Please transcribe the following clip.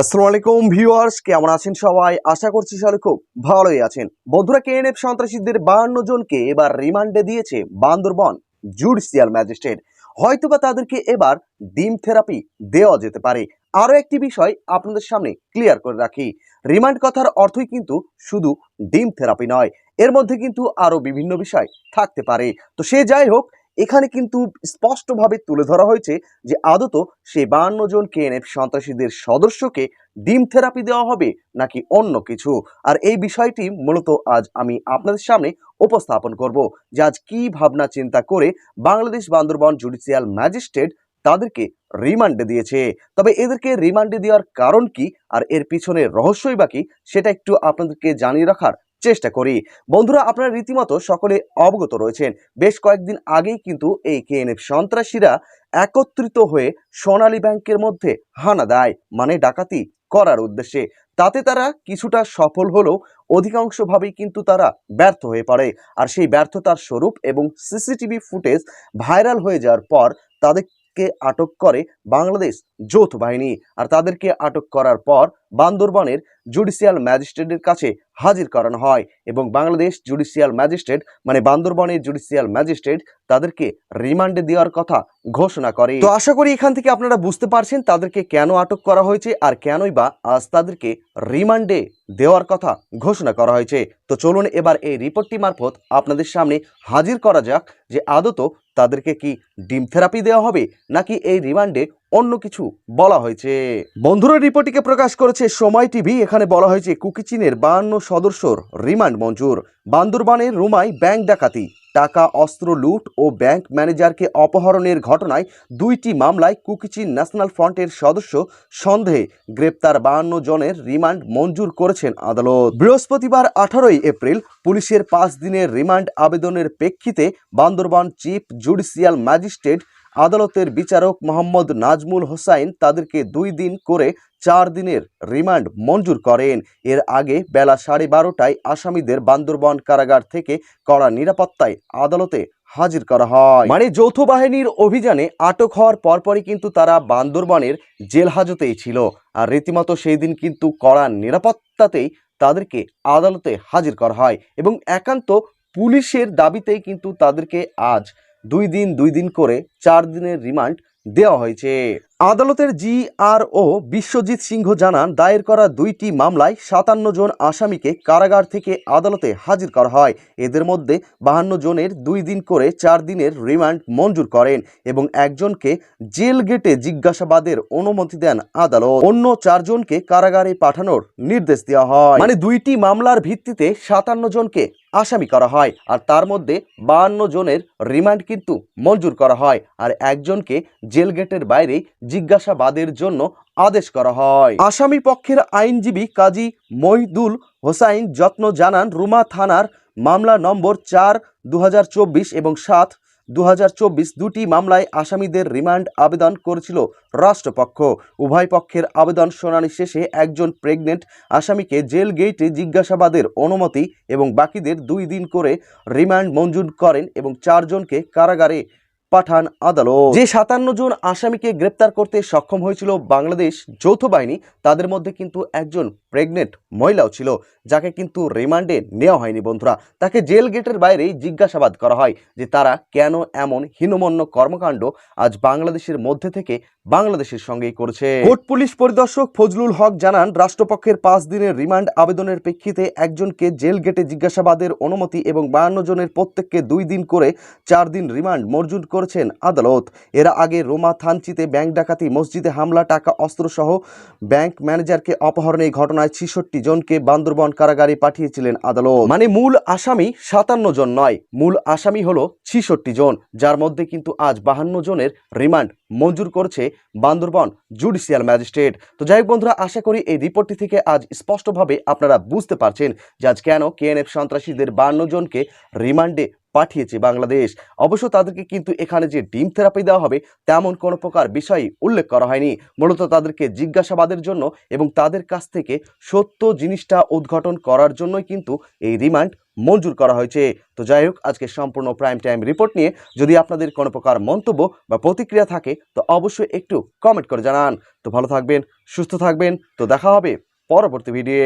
আসসালামু আলাইকুম ভিউয়ার্স, কেমন আছেন সবাই? আশা করছি সবাই খুব ভালোই আছেন। বন্ধুরা কেএনএফ সন্ত্রাসীদের বাহান্ন জনকে এবার রিমান্ডে দিয়েছে বান্দরবন জুডিশিয়াল ম্যাজিস্ট্রেট। হয়তোবা তাদেরকে এবার ডিম থেরাপি দেওয়া যেতে পারে। আরও একটি বিষয় আপনাদের সামনে ক্লিয়ার করে রাখি। রিমান্ড কথার অর্থই কিন্তু শুধু ডিম থেরাপি নয়, এর মধ্যে কিন্তু আরও বিভিন্ন বিষয় থাকতে পারে। তো সে যাই হোক এখানে কিন্তু স্পষ্টভাবে তুলে ধরা হয়েছে যে আদত সেই বাহান্ন জন কেএনএফ সন্ত্রাসীদের সদস্যকে ডিম থেরাপি দেওয়া হবে নাকি অন্য কিছু? আর এই বিষয়টি মূলত আজ আমি আপনাদের সামনে উপস্থাপন করব, যে আজ কি ভাবনা চিন্তা করে বাংলাদেশ বান্দরবন জুডিশিয়াল ম্যাজিস্ট্রেট তাদেরকে রিমান্ডে দিয়েছে। তবে এদেরকে রিমান্ডে দেওয়ার কারণ কি আর এর পিছনে রহস্যই বাকি সেটা একটু আপনাদেরকে জানিয়ে রাখার চেষ্টা করি। বন্ধুরা, আপনারা রীতিমতো সকলে অবগত রয়েছেন। বেশ কয়েকদিন আগেই কিন্তু এই কেএনএফ সন্ত্রাসীরা একত্রিত হয়ে সোনালী ব্যাংকের মধ্যে হানা দেয় মানে ডাকাতি করার উদ্দেশ্যে। তাতে তারা কিছুটা সফল হলেও অধিকাংশভাবেই কিন্তু তারা ব্যর্থ হয়ে পড়ে। আর সেই ব্যর্থতার স্বরূপ এবং সিসিটিভি ফুটেজ ভাইরাল হয়ে যাওয়ার পর তাদেরকে আটক করে বাংলাদেশ যৌথ বাহিনী। আর তাদেরকে আটক করার পর বান্দরবানের জুডিশিয়াল ম্যাজিস্ট্রেটের কাছে হাজির করানো হয় এবং বাংলাদেশ জুডিশিয়াল ম্যাজিস্ট্রেট মানে বান্দরবনের জুডিশিয়াল ম্যাজিস্ট্রেট, তাদেরকে রিমান্ডে দেওয়ার কথা ঘোষণা করে। তো আশা করি এখান থেকে আপনারা বুঝতে পারছেন তাদেরকে কেন আটক করা হয়েছে আর কেনই বা আজ তাদেরকে রিমান্ডে দেওয়ার কথা ঘোষণা করা হয়েছে। তো চলুন এবার এই রিপোর্টটি মারফত আপনাদের সামনে হাজির করা যাক যে আদত তাদেরকে কি ডিম থেরাপি দেওয়া হবে নাকি এই রিমান্ডে অন্য কিছু বলা হয়েছে। বন্ধুরা, রিপোর্টটিকে প্রকাশ করেছে সময় টিভি। এখানে বলা হয়েছে কুকিচিনের বাহান্ন সদস্যর রিমান্ড মঞ্জুর। বান্দরবানের রুমাই ব্যাংক ডাকাতি, টাকা, অস্ত্র লুট ও ব্যাংক ম্যানেজারকে অপহরণের ঘটনায় দুইটি মামলায় কুকিচিন ন্যাশনাল ফ্রন্টের সদস্য সন্দেহে গ্রেপ্তার বাহান্ন জনের রিমান্ড মঞ্জুর করেছেন আদালত। বৃহস্পতিবার আঠারোই এপ্রিল পুলিশের পাঁচ দিনের রিমান্ড আবেদনের প্রেক্ষিতে বান্দরবান চিফ জুডিশিয়াল ম্যাজিস্ট্রেট আদালতের বিচারক মোহাম্মদ নাজমুল হোসাইন তাদেরকে দুই দিন করে চার দিনের রিমান্ড মঞ্জুর করেন। এর আগে বেলা সাড়ে বারোটায় আসামিদের বান্দরবন কারাগার থেকে কড়া নিরাপত্তায় আদালতে হাজির করা হয়। মানে যৌথ বাহিনীর অভিযানে আটক হওয়ার পরপরই কিন্তু তারা বান্দরবনের জেল হাজতেই ছিল। আর রীতিমতো সেই দিন কিন্তু কড়া নিরাপত্তাতেই তাদেরকে আদালতে হাজির করা হয় এবং একান্ত পুলিশের দাবিতেই কিন্তু তাদেরকে আজ দুই দিন দুই দিন করে চার দিনের রিমান্ড দেওয়া হয়েছে। আদালতের জি আর ও বিশ্বজিৎ সিংহ জানান, দায়ের করা দুইটি মামলায় সাতান্ন জন আসামিকে কারাগার থেকে আদালতে হাজির করা হয়। এদের মধ্যে বাহান্ন জনের দুই দিন করে চার দিনের রিমান্ড মঞ্জুর করেন এবং একজনকে জেল গেটে জিজ্ঞাসাবাদের অনুমতি দেন আদালত। অন্য চারজনকে কারাগারে পাঠানোর নির্দেশ দেওয়া হয়। মানে দুইটি মামলার ভিত্তিতে সাতান্ন জনকে আসামি করা হয় আর তার মধ্যে বাহান্ন জনের রিমান্ড কিন্তু মঞ্জুর করা হয়। আর একজনকে জেল গেটের বাইরে জিজ্ঞাসাবাদের জন্য আদেশ করা হয়। আসামি পক্ষের আইনজীবী কাজী মহিদুল হোসাইন যত্ন জানান রুমা থানার মামলা নম্বর চার দু এবং সাত দু দুটি মামলায় আসামিদের রিমান্ড আবেদন করেছিল রাষ্ট্রপক্ষ। উভয় পক্ষের আবেদন শুনানি শেষে একজন প্রেগনেন্ট আসামিকে জেল গেটে জিজ্ঞাসাবাদের অনুমতি এবং বাকিদের দুই দিন করে রিমান্ড মঞ্জুর করেন এবং চারজনকে কারাগারে পাঠান আদালত। যে সাতান্ন জন আসামিকে গ্রেপ্তার করতে সক্ষম হয়েছিল বাংলাদেশ যৌথ বাহিনী তাদের মধ্যে কিন্তু একজন প্রেগনেন্ট মহিলাও ছিল যাকে কিন্তু রিমান্ডে নেওয়া হয়নি বন্ধুরা। তাকে জেল গেটের বাইরেই জিজ্ঞাসাবাদ করা হয় যে তারা কেন এমন হীনমন্য কর্মকাণ্ড আজ বাংলাদেশের মধ্যে থেকে বাংলাদেশের সঙ্গেই করেছে। কোর্ট পুলিশ পরিদর্শক ফজলুল হক জানান রাষ্ট্রপক্ষের পাঁচ দিনের রিমান্ড আবেদনের প্রেক্ষিতে একজনকে জেল গেটে জিজ্ঞাসাবাদের অনুমতি এবং বায়ান্ন জনের প্রত্যেককে দুই দিন করে চার দিন রিমান্ড মঞ্জুর করেছেন আদালত। এর আগে রোমা থানচিতে ব্যাংক ডাকাতি, মসজিদে হামলা, টাকা, অস্ত্রসহ ব্যাংক ম্যানেজারকে অপহরণের ঘটনায় ছিষট্টি জনকে বান্দরবন কারাগারে পাঠিয়েছিলেন আদালত। মানে মূল আসামি সাতান্ন জন নয়, মূল আসামি হলো ছিষট্টি জন, যার মধ্যে কিন্তু আজ বাহান্ন জনের রিমান্ড মঞ্জুর করছে বান্দরবন জুডিশিয়াল ম্যাজিস্ট্রেট। তো যাই বন্ধুরা, আশা করি এই রিপোর্টটি থেকে আজ স্পষ্টভাবে আপনারা বুঝতে পারছেন যে আজ কেন কেএনএফ সন্ত্রাসীদের বান্ন জনকে রিমান্ডে পাঠিয়েছে বাংলাদেশ। অবশ্য তাদেরকে কিন্তু এখানে যে ডিম থেরাপি দেওয়া হবে, তেমন কোনো প্রকার বিষয় উল্লেখ করা হয়নি। মূলত তাদেরকে জিজ্ঞাসাবাদের জন্য এবং তাদের কাছ থেকে সত্য জিনিসটা উদ্ঘাটন করার জন্যই কিন্তু এই রিমান্ড মঞ্জুর করা হয়েছে। তো যাই হোক, আজকে সম্পূর্ণ প্রাইম টাইম রিপোর্ট নিয়ে যদি আপনাদের কোনো প্রকার মন্তব্য বা প্রতিক্রিয়া থাকে, তো অবশ্যই একটু কমেন্ট করে জানান। তো ভালো থাকবেন, সুস্থ থাকবেন। তো দেখা হবে পরবর্তী ভিডিও